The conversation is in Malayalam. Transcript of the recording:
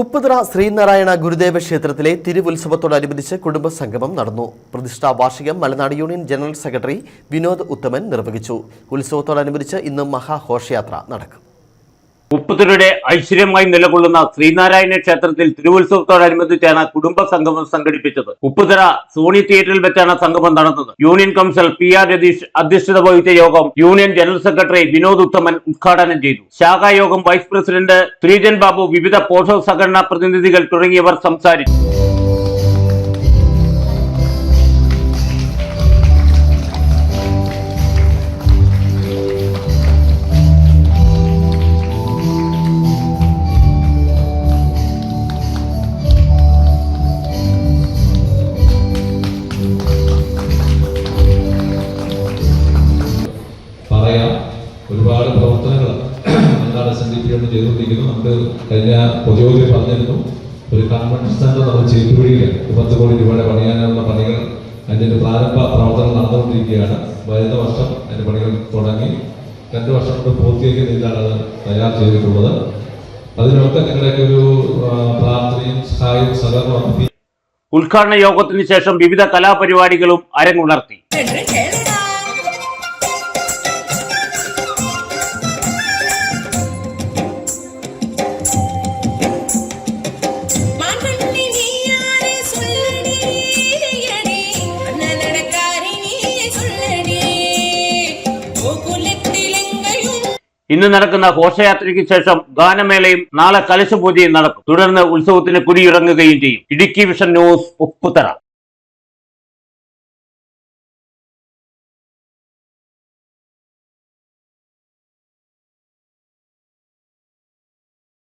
ഉപ്പുതറ ശ്രീനാരായണ ഗുരുദേവ ക്ഷേത്രത്തിലെ തിരുവുത്സവത്തോടനുബന്ധിച്ച് കുടുംബസംഗമം നടന്നു. പ്രതിഷ്ഠാ വാർഷികം Malanad union general secretary Vinod Uthaman നിർവഹിച്ചു. ഉത്സവത്തോടനുബന്ധിച്ച് ഇന്ന് മഹാഘോഷയാത്ര നടക്കും. ഉപ്പുതരുടെ ഐശ്വര്യമായി നിലകൊള്ളുന്ന ശ്രീനാരായണ ക്ഷേത്രത്തിൽ തിരുവുത്സവത്തോടനുബന്ധിച്ചാണ് കുടുംബ സംഗമം സംഘടിപ്പിച്ചത്. ഉപ്പുതര സോണി തിയേറ്ററിൽ വെച്ചാണ് സംഗമം നടന്നത്. Union council P R Ratheesh അധ്യക്ഷത വഹിച്ച യോഗം union general secretary Vinod Uthaman ഉദ്ഘാടനം ചെയ്തു. ശാഖായോഗം വൈസ് പ്രസിഡന്റ് ശ്രീജൻ ബാബു വിവിധ പോഷക സംഘടനാ പ്രതിനിധികൾ തുടങ്ങിയവർ സംസാരിച്ചു. ഒരുപാട് പ്രവർത്തനങ്ങൾ എന്താണ് എസ് എൻ ഡി പി കൊണ്ട് ചെയ്തുകൊണ്ടിരിക്കുന്നു. നമുക്ക് കഴിഞ്ഞ പൊതുയോഗത്തിൽ പറഞ്ഞിരുന്നു ഒരു കൺവെൻഷൻ സെന്റർ നമ്മൾ ചെയ്തുപിടിക്കുക പത്ത് കോടി രൂപയുടെ പണിയാനുള്ള പണികൾ അതിന്റെ പ്രാരംഭ പ്രവർത്തനം നടന്നുകൊണ്ടിരിക്കുകയാണ്. വരുന്ന വർഷം അതിന്റെ പണികൾ തുടങ്ങി. രണ്ട് വർഷം കൊണ്ട് പൂർത്തിയാക്കിയ നിന്നാണ് അത് തയ്യാർ ചെയ്തിട്ടുള്ളത്. അതിനൊക്കെ നിങ്ങളുടെയൊക്കെ ഒരു പ്രാർത്ഥനയും സഹായവും സഹകരണവും ഉദ്ഘാടന യോഗത്തിന് ശേഷം വിവിധ കലാപരിപാടികളും അരങ്ങുണർത്തി. ഇന്ന് നടക്കുന്ന ഘോഷയാത്രയ്ക്ക് ശേഷം ഗാനമേളയും നാളെ കലശപൂജയും നടക്കും. തുടർന്ന് ഉത്സവത്തിന് കുടിയിറങ്ങുകയും ചെയ്യും. Idukki Vision News Upputhara.